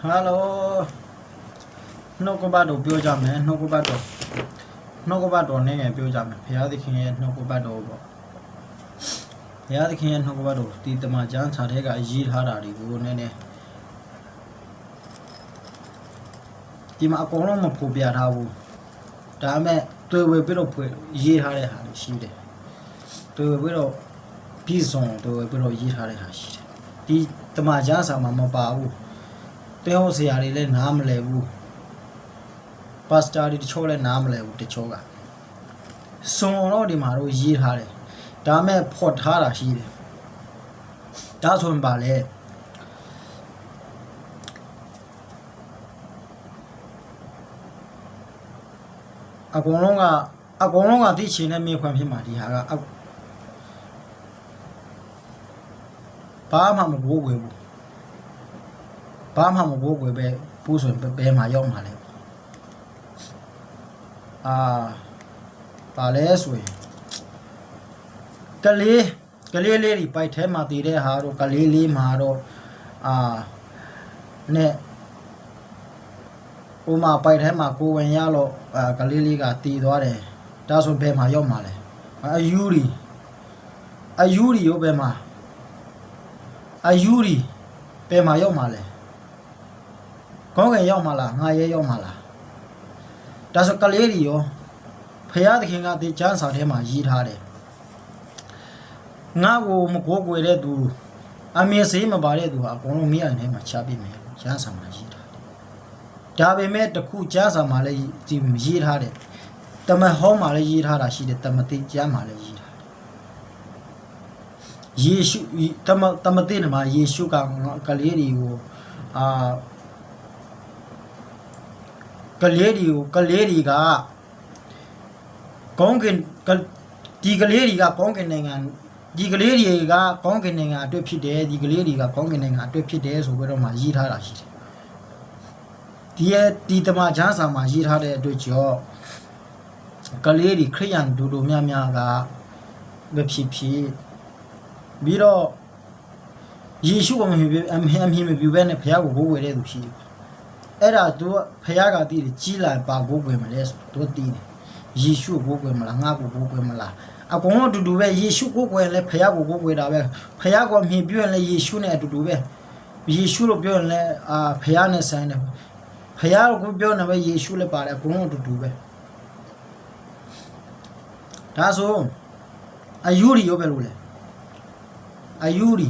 ဟယ်လိုနှုတ်ကပတ်တော်ပြောကြမယ်နှုတ်ကပတ်တော်နှုတ်ကပတ်တော်နဲ့ငယ်ပြောကြမယ်ဘုရားသခင်ရဲ့နှုတ်ကပတ်တော်ပေါ့ဘုရားသခင်ရဲ့နှုတ်ကပတ်တော်ဒီတမန်ကျမ်းစာထဲကရေးထားတာတွေကိုနည်းနည်းဒီမှာအကုန်လုံးမဖော်ပြထားဘူးဒါပေမဲ့တွေ့ဝေပြီးတော့ဖွင့်ရေးထားတဲ့ဟာတွေရှိတယ်တွေ့ဝေပြီးတော့ပြည်စုံတွေ့ဝေပြီးတော့ရေးထားတဲ့ဟာရှိတယ်ဒီတမန်ကျမ်းစာမှာမပါဘူး တဲဟောဆရာတွေလည်းနားမလဲဘူးပါစတာတွေတချို့လည်းနားမလဲဘူးတချို့ကစုံတော့ဒီမှာတော့ရေးထားတယ်ဒါမဲ့ဖော်ထားတာရှိတယ်ဒါဆိုရင်ပါလေအကုန်လုံးကအကုန်လုံးကသိချင်တဲ့မြေခွန်ဖြစ်မှာဒီဟာကအဘာမှမဘိုးွယ်ဘူး ဘာမှမဘိုးကွယ်ပဲပူးဆိုရင်ဘယ်မှာရောက်မှာလဲအာပါလဲဆိုရင်ကလေးကလေးလေးဒီပိုက်ထဲမှာတည်တဲ့ဟာတော့ကလေးလေးမှာတော့အာနဲ့ဟိုမှာပိုက်ထဲမှာကိုဝင်ရလို့အာကလေးလေးကတည်သွားတယ်ဒါဆိုဘယ်မှာရောက်မှာလဲအယူရီအယူရီရောဘယ်မှာအယူရီဘယ်မှာရောက်မှာလဲ ကောင်းကင်ရောက်မှလားငါရဲရောက်မှလားဒါဆိုကလေးတွေရောဖရာသခင်ကဒီကျမ်းစာထဲမှာရေးထားတယ်ငါ့ကိုမကိုးကွယ်တဲ့သူအမေစေးမပါတဲ့သူဟာအကုန်လုံးမိအိမ်ထဲမှာချပြမယ်ကျမ်းစာမှာရေးထားတယ်ဒါပေမဲ့တခုကျမ်းစာမှာလည်းဒီရေးထားတယ်တမန်ဟောင်းမှာလည်းရေးထားတာရှိတယ်တမန်တိကျမ်းမှာလည်းရေးထားတယ်ယေရှုတမန်တမန်တိမှာယေရှုကကလေးတွေကိုအာ ကလေးတွေကိုကလေးတွေကကောင်းကင်ကဒီကလေးတွေကကောင်းကင်နိုင်ငံဒီကလေးတွေကကောင်းကင်နိုင်ငံအတွက်ဖြစ်တယ်ဒီကလေးတွေကကောင်းကင်နိုင်ငံအတွက်ဖြစ်တယ်ဆိုပြီးတော့မှရေးထားတာရှိတယ်ဒီရဲ့ဒီတမချန်းစာမှာရေးထားတဲ့အတွက်ကြောင့်ကလေးတွေခရိယန်ဒူဒူများများကမဖြစ်ဖြစ်ပြီးတော့ယေရှုကမဖြစ်အမဟမမပြဘဲနဲ့ဘုရားကိုဘိုးဝယ်တဲ့သူရှိတယ် အဲ့ဒါသူဖះကတည်တယ်ကြီးလာပါဘိုးကွယ်မလဲဆိုသူတည်တယ်ယေရှုဘိုးကွယ်မလားငါကိုဘိုးကွယ်မလားအကုန်လုံးအတူတူပဲယေရှုကိုကွယ်လဲဖះကိုဘိုးကွယ်တာပဲဖះကမြင်ပြရင်လဲယေရှုနဲ့အတူတူပဲယေရှုလို့ပြောရင်လဲအာဖះနဲ့ဆိုင်တယ်ဖះကိုပြောနေပဲယေရှုလည်းပါတယ်အကုန်လုံးအတူတူပဲဒါဆိုအယူရီရောပဲလို့လဲအယူရီ